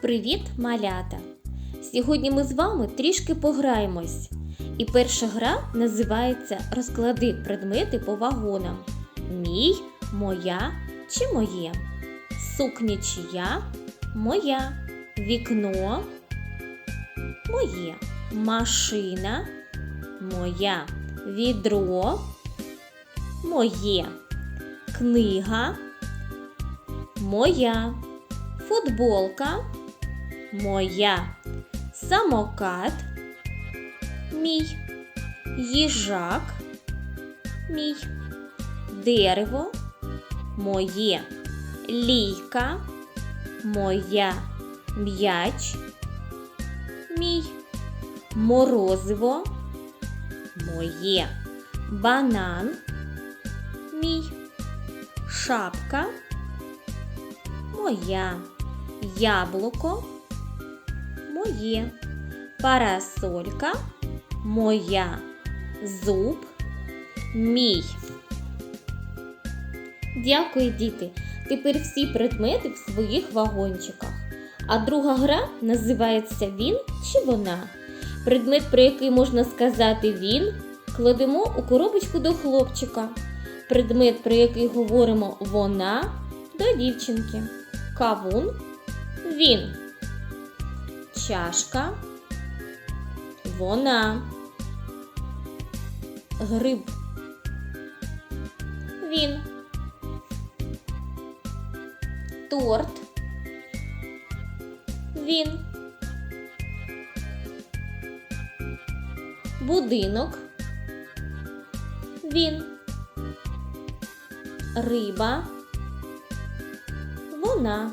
Привіт, малята! Сьогодні ми з вами трішки пограємось. І перша гра називається Розклади предмети по вагонам. Мій, моя чи моє. Сукня чия, моя. Вікно, моє. Машина, моя. Відро, моє. Книга, моя. Футболка, моя. Самокат, мій. Їжак, мій. Дерево, моє. Лійка, моя. М'яч, мій. Морозиво, моє. Банан, мій. Шапка, моя. Яблуко, моє. Парасолька, моя. Зуб, мій. Дякую, діти. Тепер всі предмети в своїх вагончиках. А друга гра називається Він чи вона. Предмет, про який можна сказати він, кладемо у коробочку до хлопчика. Предмет, про який говоримо вона, до дівчинки. Кавун він. Чашка вона. Гриб. Він. Торт. Він. Будинок. Він. Риба. Вона.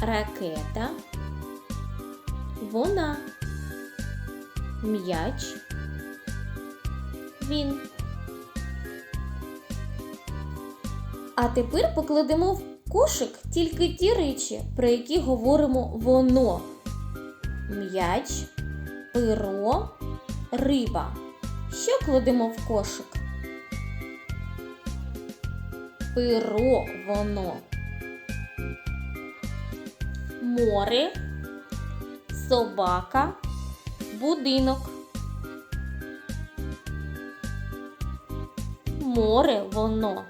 Ракета. Вона. М'яч. Він. А тепер покладемо в кошик тільки ті речі, про які говоримо воно. М'яч, перо, риба. Що кладемо в кошик? Перо воно. Море, собака, будинок. Море воно.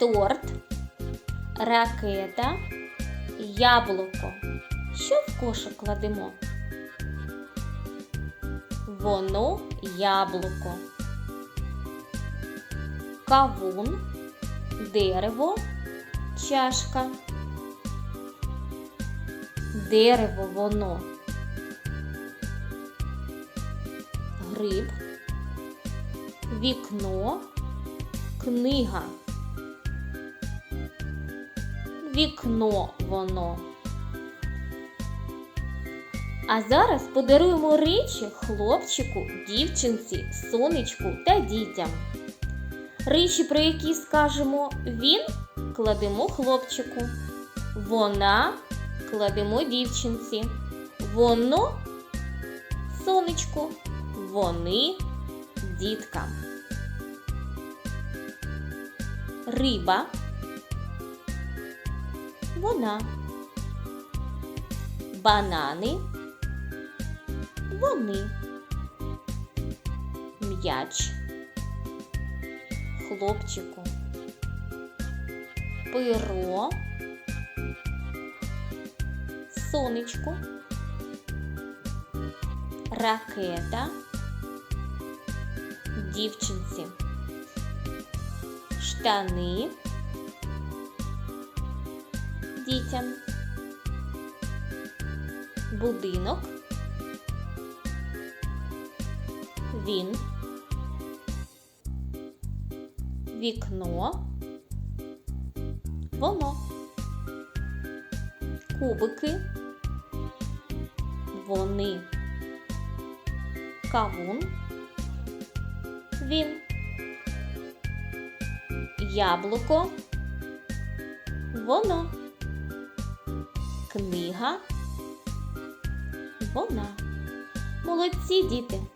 Торт, ракета, яблуко. Що в кошик кладемо? Воно яблуко. Кавун, дерево, чашка. Дерево воно. Гриб, вікно, книга. Вікно воно. А зараз подаруємо речі хлопчику, дівчинці, сонечку та дітям. Речі, про які скажемо він, кладемо хлопчику. Вона кладемо дівчинці. Воно сонечку. Вони діткам. Риба. Вона. Банани. Вони. М'яч. Хлопчику. Перо. Сонечку. Ракета. Дівчинці. Штани. Дітям. Будинок. Він. Вікно. Воно. Кубики. Вони. Кавун. Він. Яблуко. Воно. Книга. Вона. Молодці, діти!